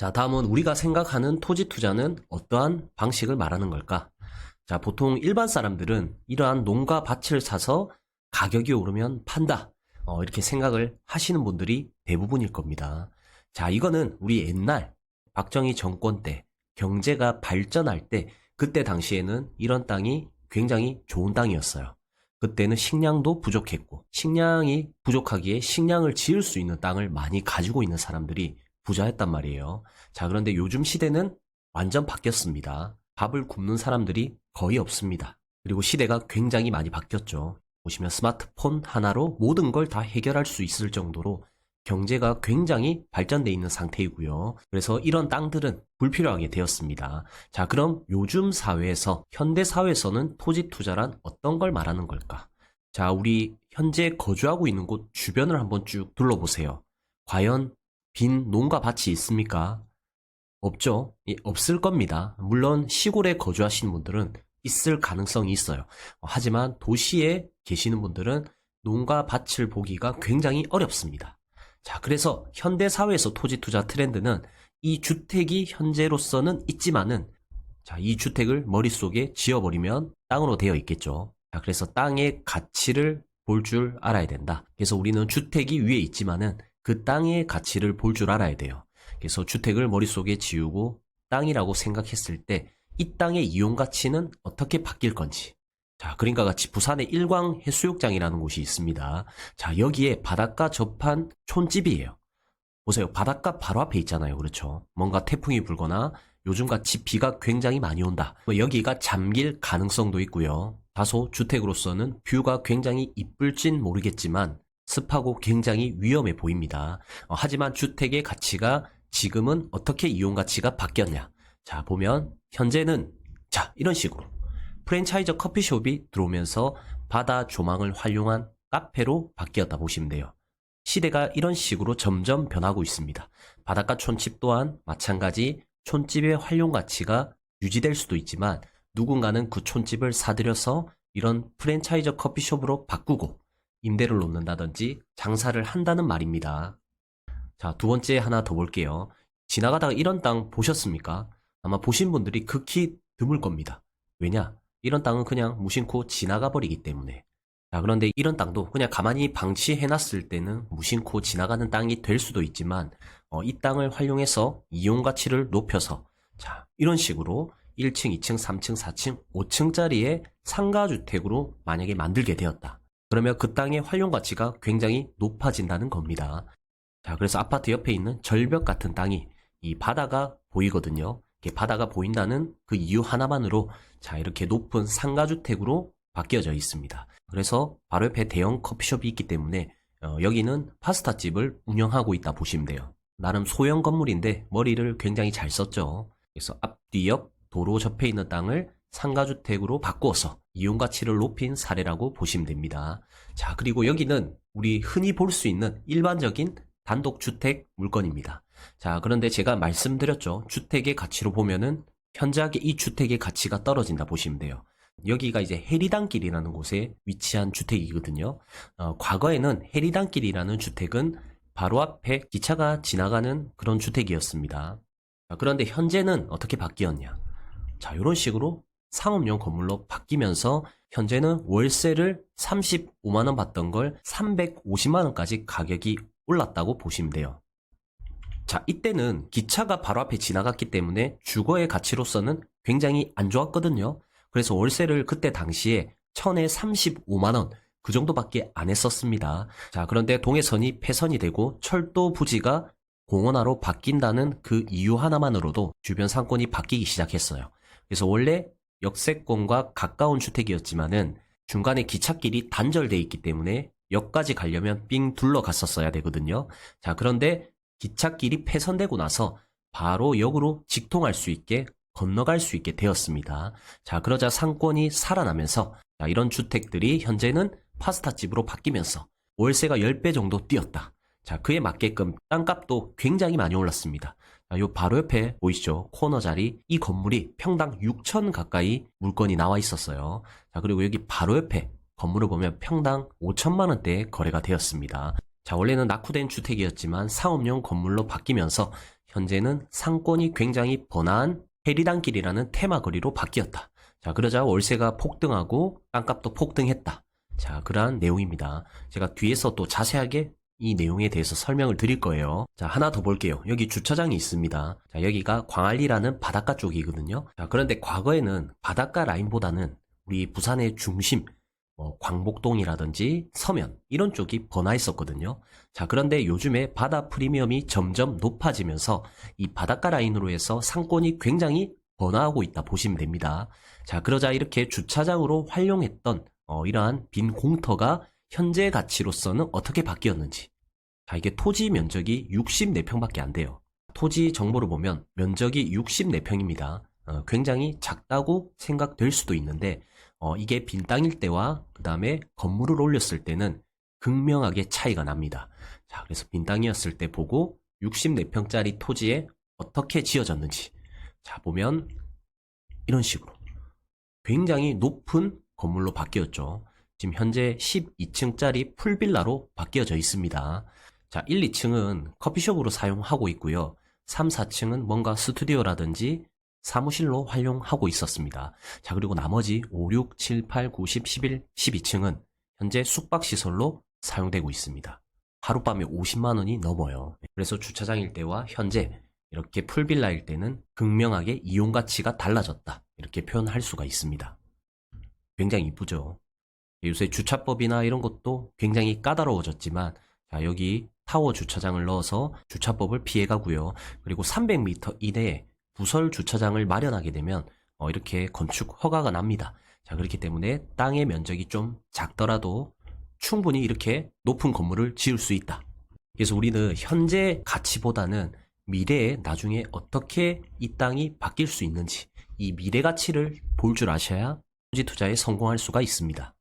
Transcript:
자, 다음은 우리가 생각하는 토지 투자는 어떠한 방식을 말하는 걸까? 자, 보통 일반 사람들은 이러한 농가 밭을 사서 가격이 오르면 판다. 어, 이렇게 생각을 하시는 분들이 대부분일 겁니다. 자, 이거는 우리 옛날 박정희 정권 때 경제가 발전할 때 그때 당시에는 이런 땅이 굉장히 좋은 땅이었어요. 그때는 식량도 부족했고 식량이 부족하기에 식량을 지을 수 있는 땅을 많이 가지고 있는 사람들이 부자였단 말이에요. 자, 그런데 요즘 시대는 완전 바뀌었습니다. 밥을 굶는 사람들이 거의 없습니다. 그리고 시대가 굉장히 많이 바뀌었죠. 보시면 스마트폰 하나로 모든 걸 다 해결할 수 있을 정도로 경제가 굉장히 발전돼 있는 상태이고요. 그래서 이런 땅들은 불필요하게 되었습니다. 자, 그럼 요즘 사회에서, 현대 사회에서는 토지 투자란 어떤 걸 말하는 걸까? 자, 우리 현재 거주하고 있는 곳 주변을 한번 쭉 둘러보세요. 과연 빈 농가 밭이 있습니까? 없죠. 예, 없을 겁니다. 물론 시골에 거주하시는 분들은 있을 가능성이 있어요. 어, 하지만 도시에 계시는 분들은 농가 밭을 보기가 굉장히 어렵습니다. 자, 그래서 현대 사회에서 토지 투자 트렌드는 이 주택이 현재로서는 있지만은 자, 이 주택을 머릿속에 지어버리면 땅으로 되어 있겠죠. 자, 그래서 땅의 가치를 볼 줄 알아야 된다. 그래서 우리는 주택이 위에 있지만은 그 땅의 가치를 볼 줄 알아야 돼요. 그래서 주택을 머릿속에 지우고 땅이라고 생각했을 때 이 땅의 이용 가치는 어떻게 바뀔 건지. 자, 그림과 같이 부산의 일광 해수욕장이라는 곳이 있습니다. 자, 여기에 바닷가 접한 촌집이에요. 보세요. 바닷가 바로 앞에 있잖아요. 그렇죠. 뭔가 태풍이 불거나 요즘같이 비가 굉장히 많이 온다. 뭐 여기가 잠길 가능성도 있고요. 다소 주택으로서는 뷰가 굉장히 이쁠진 모르겠지만 습하고 굉장히 위험해 보입니다. 어, 하지만 주택의 가치가 지금은 어떻게 이용 가치가 바뀌었냐? 자, 보면 현재는 자, 이런 식으로 프랜차이즈 커피숍이 들어오면서 바다 조망을 활용한 카페로 바뀌었다 보시면 돼요. 시대가 이런 식으로 점점 변하고 있습니다. 바닷가 촌집 또한 마찬가지 촌집의 활용 가치가 유지될 수도 있지만 누군가는 그 촌집을 사들여서 이런 프랜차이즈 커피숍으로 바꾸고 임대를 놓는다든지 장사를 한다는 말입니다. 자, 두 번째 하나 더 볼게요. 지나가다가 이런 땅 보셨습니까? 아마 보신 분들이 극히 드물 겁니다. 왜냐? 이런 땅은 그냥 무심코 지나가 버리기 때문에. 자, 그런데 이런 땅도 그냥 가만히 방치해놨을 때는 무심코 지나가는 땅이 될 수도 있지만, 어, 이 땅을 활용해서 이용 가치를 높여서, 자, 이런 식으로 1층, 2층, 3층, 4층, 5층짜리의 상가주택으로 만약에 만들게 되었다. 그러면 그 땅의 활용 가치가 굉장히 높아진다는 겁니다. 자, 그래서 아파트 옆에 있는 절벽 같은 땅이 이 바다가 보이거든요. 바다가 보인다는 그 이유 하나만으로 자, 이렇게 높은 상가주택으로 바뀌어져 있습니다. 그래서 바로 옆에 대형 커피숍이 있기 때문에 어, 여기는 파스타집을 운영하고 있다 보시면 돼요. 나름 소형 건물인데 머리를 굉장히 잘 썼죠. 그래서 앞 뒤 옆 도로 접해 있는 땅을 상가주택으로 바꾸어서 이용 가치를 높인 사례라고 보시면 됩니다. 자, 그리고 여기는 우리 흔히 볼 수 있는 일반적인 단독주택 물건입니다. 자, 그런데 제가 말씀드렸죠. 주택의 가치로 보면은 현저하게 이 주택의 가치가 떨어진다 보시면 돼요. 여기가 이제 해리단길이라는 곳에 위치한 주택이거든요. 어, 과거에는 해리단길이라는 주택은 바로 앞에 기차가 지나가는 그런 주택이었습니다. 자, 그런데 현재는 어떻게 바뀌었냐? 자, 이런 식으로 상업용 건물로 바뀌면서 현재는 월세를 35만원 받던 걸 350만원까지 가격이 올랐다고 보시면 돼요. 자, 이때는 기차가 바로 앞에 지나갔기 때문에 주거의 가치로서는 굉장히 안 좋았거든요. 그래서 월세를 그때 당시에 천에 35만원, 그 정도밖에 안 했었습니다. 자, 그런데 동해선이 폐선이 되고 철도 부지가 공원화로 바뀐다는 그 이유 하나만으로도 주변 상권이 바뀌기 시작했어요. 그래서 원래 역세권과 가까운 주택이었지만은 중간에 기찻길이 단절돼 있기 때문에 역까지 가려면 삥 둘러갔었어야 되거든요. 자, 그런데 기찻길이 폐선되고 나서 바로 역으로 직통할 수 있게 건너갈 수 있게 되었습니다. 자, 그러자 상권이 살아나면서 자, 이런 주택들이 현재는 파스타집으로 바뀌면서 월세가 10배 정도 뛰었다. 자, 그에 맞게끔 땅값도 굉장히 많이 올랐습니다. 자, 요 바로 옆에 보이시죠? 코너 자리 이 건물이 평당 6천 가까이 물건이 나와 있었어요. 자, 그리고 여기 바로 옆에 건물을 보면 평당 5천만 원대에 거래가 되었습니다. 자, 원래는 낙후된 주택이었지만 상업용 건물로 바뀌면서 현재는 상권이 굉장히 번화한 해리단길이라는 테마거리로 바뀌었다. 자, 그러자 월세가 폭등하고 땅값도 폭등했다. 자, 그러한 내용입니다. 제가 뒤에서 또 자세하게 이 내용에 대해서 설명을 드릴 거예요. 자, 하나 더 볼게요. 여기 주차장이 있습니다. 자, 여기가 광안리라는 바닷가 쪽이거든요. 자, 그런데 과거에는 바닷가 라인보다는 우리 부산의 중심, 뭐 광복동이라든지 서면 이런 쪽이 번화했었거든요. 자, 그런데 요즘에 바다 프리미엄이 점점 높아지면서 이 바닷가 라인으로 해서 상권이 굉장히 번화하고 있다 보시면 됩니다. 자, 그러자 이렇게 주차장으로 활용했던 어, 이러한 빈 공터가 현재 가치로서는 어떻게 바뀌었는지. 자, 이게 토지 면적이 64평밖에 안 돼요. 토지 정보를 보면 면적이 64평입니다. 어, 굉장히 작다고 생각될 수도 있는데 어, 이게 빈 땅일 때와 그 다음에 건물을 올렸을 때는 극명하게 차이가 납니다. 자, 그래서 빈 땅이었을 때 보고 64평짜리 토지에 어떻게 지어졌는지. 자, 보면 이런 식으로 굉장히 높은 건물로 바뀌었죠. 지금 현재 12층짜리 풀빌라로 바뀌어져 있습니다. 자, 1, 2층은 커피숍으로 사용하고 있고요. 3, 4층은 뭔가 스튜디오라든지 사무실로 활용하고 있었습니다. 자, 그리고 나머지 5, 6, 7, 8, 9, 10, 11, 12층은 현재 숙박시설로 사용되고 있습니다. 하룻밤에 50만 원이 넘어요. 그래서 주차장일 때와 현재 이렇게 풀빌라일 때는 극명하게 이용 가치가 달라졌다. 이렇게 표현할 수가 있습니다. 굉장히 이쁘죠. 요새 주차법이나 이런 것도 굉장히 까다로워졌지만 자, 여기 타워 주차장을 넣어서 주차법을 피해가고요. 그리고 300m 이내에 부설 주차장을 마련하게 되면 어, 이렇게 건축 허가가 납니다. 자, 그렇기 때문에 땅의 면적이 좀 작더라도 충분히 이렇게 높은 건물을 지을 수 있다. 그래서 우리는 현재 가치보다는 미래에 나중에 어떻게 이 땅이 바뀔 수 있는지 이 미래 가치를 볼 줄 아셔야 토지 투자에 성공할 수가 있습니다.